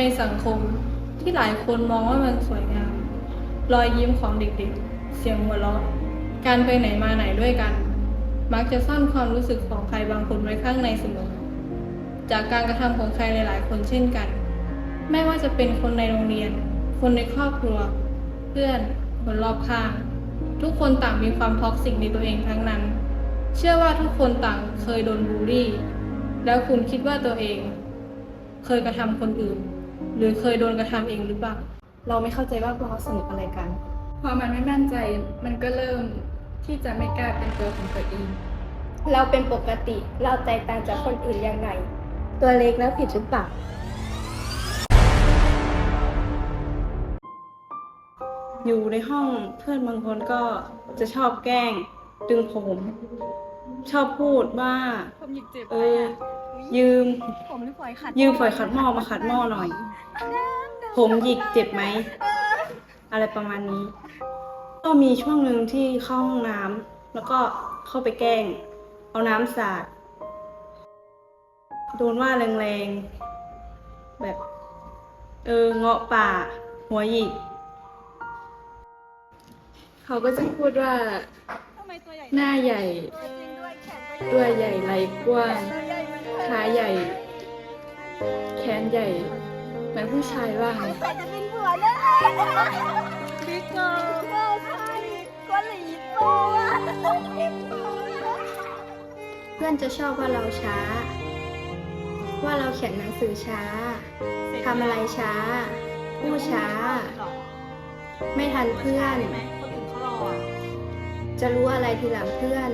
ในสังคมที่หลายคนมองว่ามันสวยงาม รอยยิ้มของเด็กๆ เสียงหัวเราะ การไปไหนมาไหนด้วยกัน มักจะซ่อนความรู้สึกของใครบางคนไว้ข้างในเสมอ จากการกระทำของใครหลายๆ คนเช่นกัน ไม่ว่าจะเป็นคนในโรงเรียน คนในครอบครัว เพื่อน คนรอบข้าง ทุกคนต่างมีความท็อกซิกในตัวเองทั้งนั้น เชื่อว่าทุกคนต่างเคยโดนบูลลี่ แล้วคุณคิดว่าตัวเอง เคยกระทำคนอื่น หรือเคยโดนกระทำเองหรือเปล่า เราไม่เข้าใจว่าพวกเขาสนุกอะไรกัน พอมันไม่มั่นใจมันก็เริ่มที่จะไม่กล้าเป็นตัวของตัวเอง เราเป็นปกติเราแตกต่างจากคนอื่นยังไง ตัวเล็กแล้วผิดหรือเปล่าอยู่ในห้องเพื่อนบางคนก็จะชอบแกล้ง ดึงผม ชอบพูดว่าผมหยิกเจ็บเออ ยืม ผมหรือฝอยขัดยืมฝอยขัดหม้อมาขัดหม้อหน่อย ผมหยิกเจ็บไหม อะไรประมาณนี้ ก็มีช่วงหนึ่งที่เข้าห้องน้ำแล้วก็เข้าไปแกล้ง เอาน้ำสาดโดนว่าแรงๆ แบบ เออเงาะป่า หัวหยิก เขาก็จะพูดว่าหน้าใหญ่ตัวใหญ่ไหล่กว้าง ขาใหญ่ แขนใหญ่เหมือนผู้ชายบ้างแต่จะเป็นผัวได้บิ๊กเกอร์เบอร์ไทยก็หลีโตอะเพื่อนจะชอบว่าเราช้า ว่าเราเขียนหนังสือช้าทำอะไรช้าพูดช้า ไม่ทันเพื่อน จะรู้อะไรทีหลังเพื่อน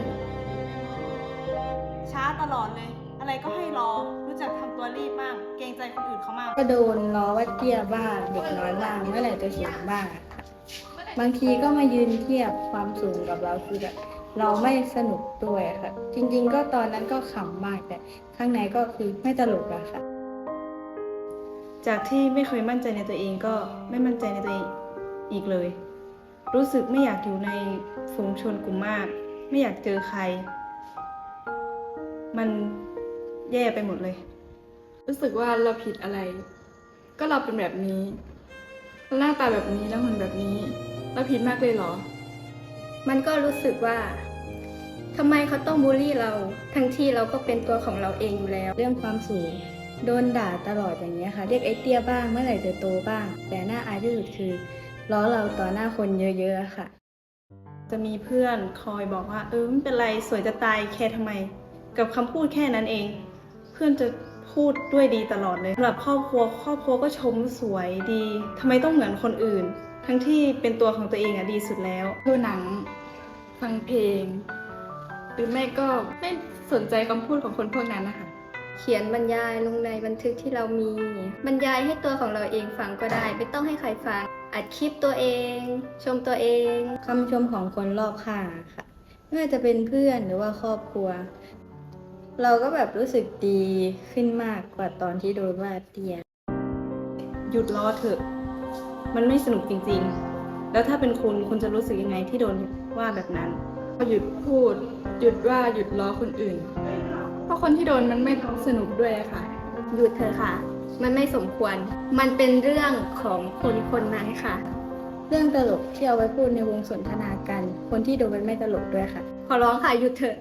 ช้าตลอดเลย อะไรก็ให้รอรู้จักทำตัวรีบมากเกรงใจคนอื่นเขามากก็โดนล้อว่าเตี้ยบ้างเด็กน้อยบ้างเมื่อไหร่จะสูงบ้างอะค่ะบางทีก็มายืนเทียบความสูงกับเราคือแบบเราไม่สนุกด้วยค่ะ จริง ๆ ก็ตอนนั้นก็ขำมากแต่ข้างในก็คือไม่ตลกอะค่ะ จากที่ไม่เคยมั่นใจในตัวเองก็ไม่มั่นใจในตัวเองอีกเลย รู้สึกไม่อยากอยู่ในฝูงชนกลุ่มมาก ไม่อยากเจอใคร มัน แย่ไปหมดเลย รู้สึกว่าเราผิดอะไร ก็เราเป็นแบบนี้หน้าตาแบบนี้แล้วหุ่นแบบนี้ เราผิดมากเลยเหรอ มันก็รู้สึกว่าทำไมเขาต้องบูลลี่เรา ทั้งที่เราก็เป็นตัวของเราเองอยู่แล้ว เรื่องความสูง โดนด่าตลอดอย่างเงี้ยค่ะ เรียกไอ้เตี้ยบ้าง เมื่อไหร่จะโตบ้าง แต่หน้าอายที่สุดคือล้อเราต่อหน้าคนเยอะๆค่ะ จะมีเพื่อนคอยบอกว่า เออไม่เป็นไรสวยจะตายแค่ทำไม กับคำพูดแค่นั้นเอง พื่อนจะพูดด้วยดีตลอดเลยสำหรับครอบครัวครอบครัวก็ชมสวยดีทำไมต้องเหมือนคนอื่น ทั้งที่เป็นตัวของตัวเองอะดีสุดแล้วดูหนังฟังเพลง หรือไม่ก็ไม่สนใจคำพูดของคนพวกนั้นนะคะเขียนบรรยายลงในบันทึกที่เรามี บรรยายให้ตัวของเราเองฟังก็ได้ ไม่ต้องให้ใครฟังอัดคลิปตัวเอง ชมตัวเองคำชมของคนรอบข้างอะค่ะไม่ว่าจะเป็นเพื่อนหรือว่าครอบครัว เราก็แบบรู้สึกดีขึ้นมากกว่าตอนที่โดนว่าเตีย หยุดล้อเถอะ มันไม่สนุกจริงๆ แล้วถ้าเป็นคุณคุณจะรู้สึกยังไงที่โดนว่าแบบนั้นก็หยุดพูด หยุดว่าหยุดล้อคนอื่น เพราะคนที่โดนมันไม่สนุกด้วยอะค่ะ หยุดเธอะค่ะ มันไม่สมควร มันเป็นเรื่องของคนคนนั้นค่ะ เรื่องตลกที่เอาไว้พูดในวงสนทนากัน คนที่โดนมันไม่ตลกด้วยค่ะ ขอร้องค่ะหยุดเถอะ